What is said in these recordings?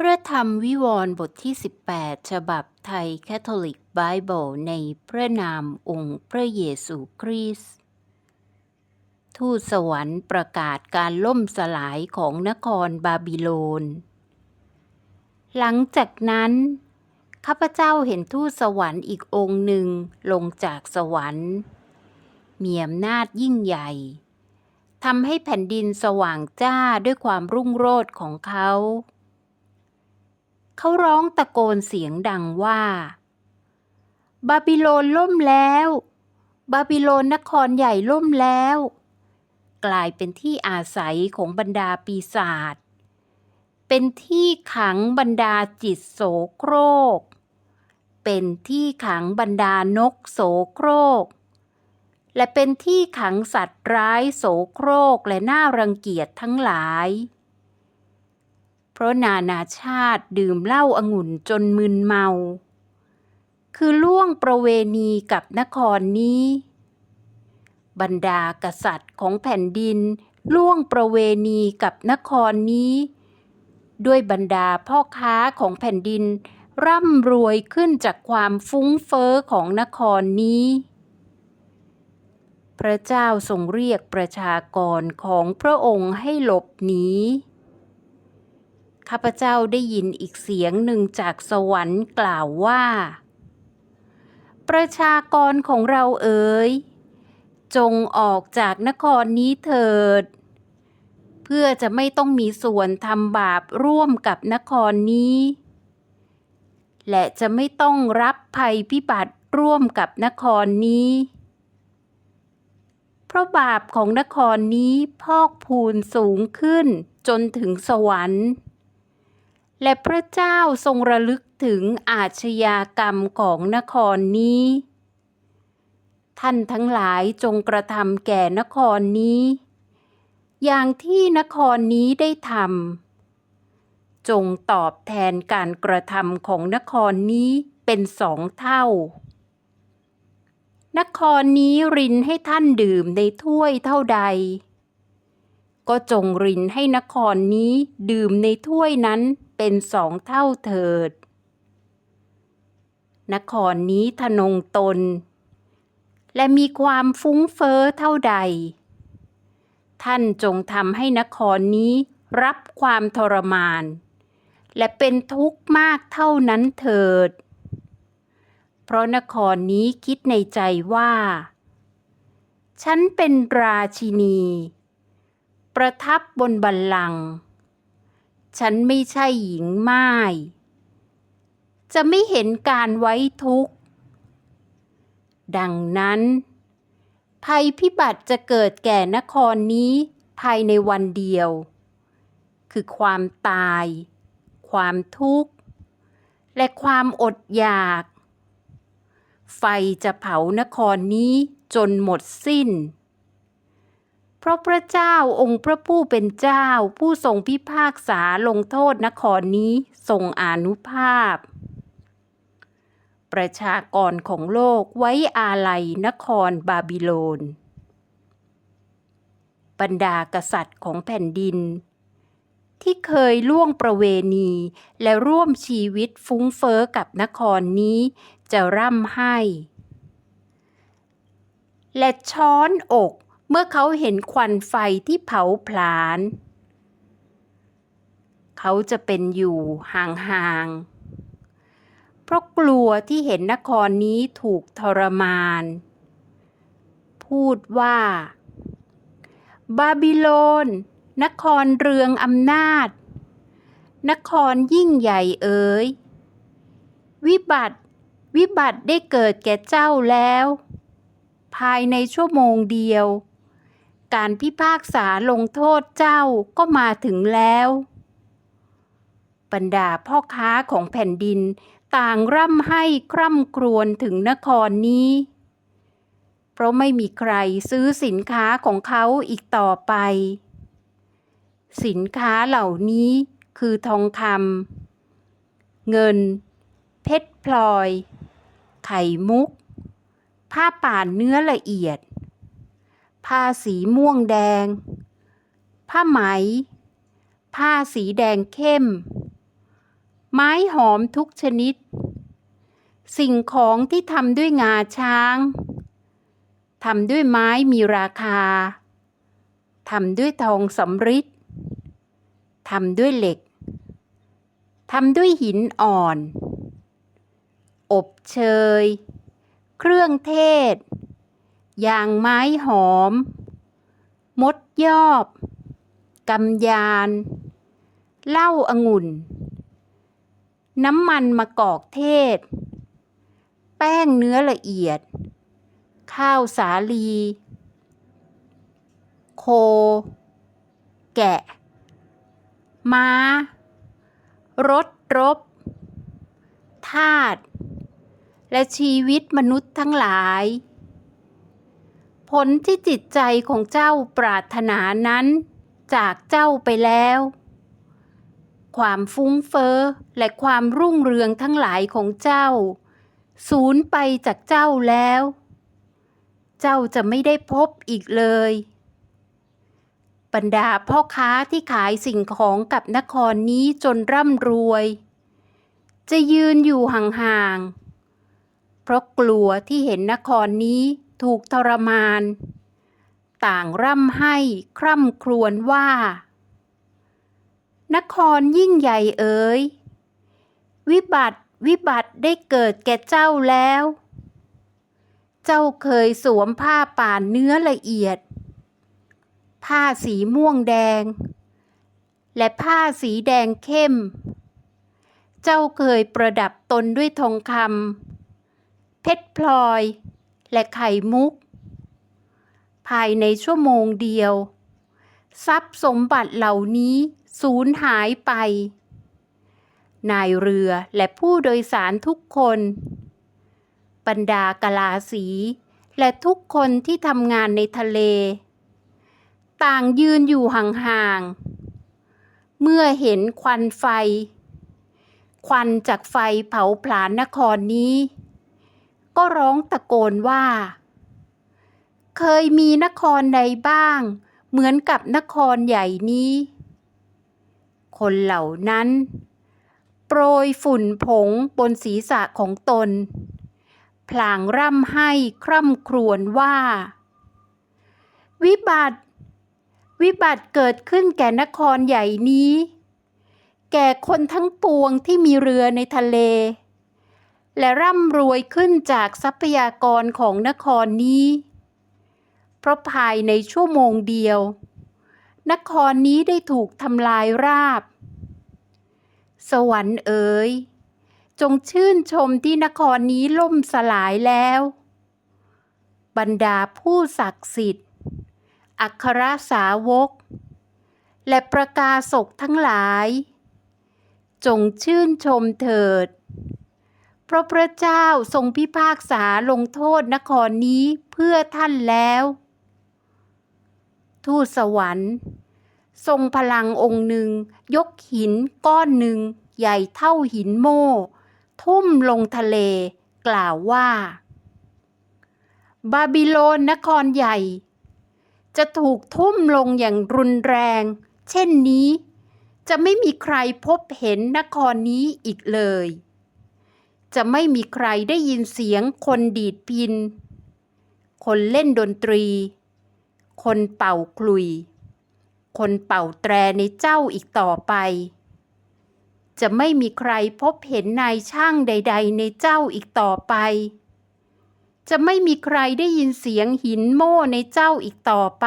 พระธรรมวิวรณ์บทที่ 18 ฉบับไทยแคทอลิกไบเบิลในพระนามองค์พระเยซูคริสต์ทูตสวรรค์ประกาศการล่มสลายของนครบาบิโลน หลังจากนั้น ข้าพเจ้าเห็นทูตสวรรค์อีกองค์หนึ่งลงจากสวรรค์ มีอำนาจยิ่งใหญ่ทำให้แผ่นดินสว่างจ้าด้วยความรุ่งโรจน์ของเขา เขาร้องตะโกนเสียงดังว่า บาบิโลนล่มแล้ว บาบิโลนนครใหญ่ล่มแล้ว กลายเป็นที่อาศัยของบรรดาปีศาจเป็นที่ขังบรรดาจิตโสโครก เป็นที่ขังบรรดานกโสโครก และเป็นที่ขังสัตว์ร้ายโสโครกและน่ารังเกียจทั้งหลาย เพราะนานาชาติดื่มเหล้าองุ่นจนมึนเมา คือล่วงประเวณีกับนครนี้ บรรดากษัตริย์ของแผ่นดินล่วงประเวณีกับนครนี้ ด้วยบรรดาพ่อค้าของแผ่นดิน ร่ำรวยขึ้นจากความฟุ้งเฟ้อของนครนี้ พระเจ้าทรงเรียกประชากรของพระองค์ให้หลบหนี ข้าพเจ้าได้ยินอีกเสียงหนึ่งจากสวรรค์กล่าวว่า ประชากรของเราเอ๋ย จงออกจากนครนี้เถิด เพื่อจะไม่ต้องมีส่วนทำบาปร่วมกับนครนี้ และจะไม่ต้องรับภัยพิบัติร่วมกับนครนี้ เพราะบาปของนครนี้พอกพูนสูงขึ้นจนถึงสวรรค์ และพระเจ้าทรงระลึกถึงอาชญากรรมของนครนี้ ท่านทั้งหลายจงกระทำแก่นครนี้ อย่างที่นครนี้ได้ทำจงตอบแทนการกระทำของนครนี้เป็นสองเท่า นครนี้รินให้ท่านดื่มในถ้วยเท่าใด ก็จงรินให้นครนี้ดื่มในถ้วยนั้น เป็นสองเท่าเถิด นครนี้ทะนงตน และมีความฟุ้งเฟ้อเท่าใด ท่านจงทำให้นครนี้รับความทรมาน และเป็นทุกข์มากเท่านั้นเถิด เพราะนครนี้คิดในใจว่า ฉันเป็นราชินี ประทับบนบัลลังก์ ฉันไม่ใช่หญิงไม้จะไม่เห็นการไว้ทุกข์ ดังนั้น ภัยพิบัติจะเกิดแก่นครนี้ภายในวันเดียว คือความตาย ความทุกข์ และความอดอยาก ไฟจะเผานครนี้จนหมดสิ้น เพราะพระเจ้าองค์พระผู้เป็นเจ้า ผู้ทรงพิพากษาลงโทษนครนี้ทรงอนุภาพ ประชากรของโลกไว้อาลัยนครบาบิโลน บรรดากษัตริย์ของแผ่นดิน ที่เคยล่วงประเวณีและร่วมชีวิตฟุ้งเฟ้อกับนครนี้จะร่ำไห้และช้อนอก เมื่อเขาเห็นควันไฟที่เผาผลาญ เขาจะเป็นอยู่ห่างๆ เพราะกลัวที่เห็นนครนี้ถูกทรมาน พูดว่า บาบิโลน นครเรืองอำนาจ นครยิ่งใหญ่เอ๋ย วิบัติ วิบัติได้เกิดแก่เจ้าแล้วภายในชั่วโมงเดียว การพิพากษาลงโทษเจ้าก็มาถึงแล้ว บรรดาพ่อค้าของแผ่นดินต่างร่ำให้คร่ำครวญถึงนครนี้ เพราะไม่มีใครซื้อสินค้าของเขาอีกต่อไป สินค้าเหล่านี้คือทองคำเงิน เพชรพลอย ไข่มุก ผ้าป่านเนื้อละเอียด ผ้าสีม่วงแดง ผ้าไหม ผ้าสีแดงเข้ม ไม้หอมทุกชนิด สิ่งของที่ทำด้วยงาช้างทำด้วยไม้มีราคา ทำด้วยทองสำริดทำด้วยเหล็ก ทำด้วยหินอ่อน อบเชย เครื่องเทศ อย่างไม้หอม มดยอบกำยานเหล้าองุ่น น้ำมันมะกอกเทศ แป้งเนื้อละเอียด ข้าวสาลี โค แกะ ม้า รถรบทาสและชีวิตมนุษย์ทั้งหลาย ลที่จิตใจของเจ้าปรารถนานั้น จากเจ้าไปแล้ว ความฟุ้งเฟ้อและความรุ่งเรืองทั้งหลายของเจ้า สูญไปจากเจ้าแล้ว เจ้าจะไม่ได้พบอีกเลย บรรดาพ่อค้าที่ขายสิ่งของกับนครนี้จนร่ำรวย จะยืนอยู่ห่างๆเพราะกลัวที่เห็นนครนี้ ถูกทรมาน ต่างร่ำให้คร่ำครวญว่า นครยิ่งใหญ่เอ๋ยวิบัติวิบัติได้เกิดแก่เจ้าแล้ว เจ้าเคยสวมผ้าป่านเนื้อละเอียด ผ้าสีม่วงแดง และผ้าสีแดงเข้ม เจ้าเคยประดับตนด้วยทองคำเพชรพลอย และไข่มุก ภายในชั่วโมงเดียว ทรัพย์สมบัติเหล่านี้สูญหายไป นายเรือและผู้โดยสารทุกคน บรรดากลาสีและทุกคนที่ทำงานในทะเล ต่างยืนอยู่ห่างๆ เมื่อเห็นควันไฟ ควันจากไฟเผาผลาญนครนี้ ก็ร้องตะโกนว่า เคยมีนครใดบ้าง เหมือนกับนครใหญ่นี้ คนเหล่านั้น โปรยฝุ่นผงบนศีรษะของตน พลางร่ำให้คร่ำครวญว่า วิบัติ วิบัติเกิดขึ้นแก่นครใหญ่นี้ แก่คนทั้งปวงที่มีเรือในทะเล และร่ำรวยขึ้นจากทรัพยากรของนครนี้ เพราะภายในชั่วโมงเดียว นครนี้ได้ถูกทำลายราบ สวรรค์เอ๋ยจงชื่นชมที่นครนี้ล่มสลายแล้ว บรรดาผู้ศักดิ์สิทธิ์ อัครสาวก และประกาศกทั้งหลาย จงชื่นชมเถิด ราะพระเจ้าทรงพิพากษาลงโทษนครนี้เพื่อท่านแล้ว ทูตสวรรค์ ทรงพลังองค์หนึ่ง ยกหินก้อนหนึ่ง ใหญ่เท่าหินโม่ ทุ่มลงทะเล กล่าวว่า บาบิโลนนครใหญ่ จะถูกทุ่มลงอย่างรุนแรง เช่นนี้ จะไม่มีใครพบเห็นนครนี้อีกเลย จะไม่มีใครได้ยินเสียงคนดีดพิน คนเล่นดนตรี คนเป่าคลุย คนเป่าแตรในเจ้าอีกต่อไป จะไม่มีใครพบเห็นนายช่างใด ๆ ในเจ้าอีกต่อไป จะไม่มีใครได้ยินเสียงหินโม่ในเจ้าอีกต่อไป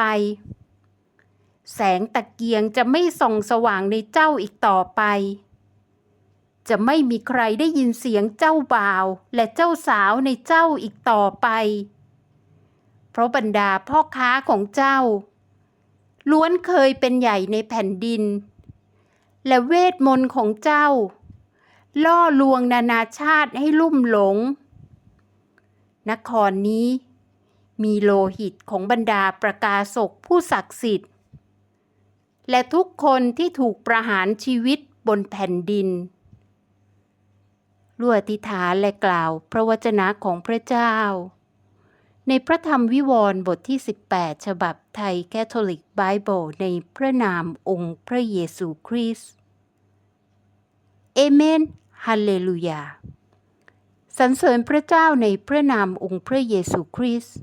แสงตะเกียงจะไม่ส่องสว่างในเจ้าอีกต่อไป จะไม่มีใครได้ยินเสียงเจ้าบ่าว และเจ้าสาวในเจ้าอีกต่อไป เพราะบรรดาพ่อค้าของเจ้า ล้วนเคยเป็นใหญ่ในแผ่นดิน และเวทมนต์ของเจ้า ล่อลวงนานาชาติให้ลุ่มหลง นครนี้ มีโลหิตของบรรดาประกาศกผู้ศักดิ์สิทธิ์ และทุกคนที่ถูกประหารชีวิตบนแผ่นดิน รั่วอธิษฐานและกล่าวพระวจนะของพระเจ้า ในพระธรรมวิวรณ์บทที่ 18 ฉบับไทยแคทอลิกไบเบิลในพระนามองค์พระเยซูคริสต์เอเมนฮาเลลูยาสรรเสริญพระเจ้าในพระนามองค์พระเยซูคริสต์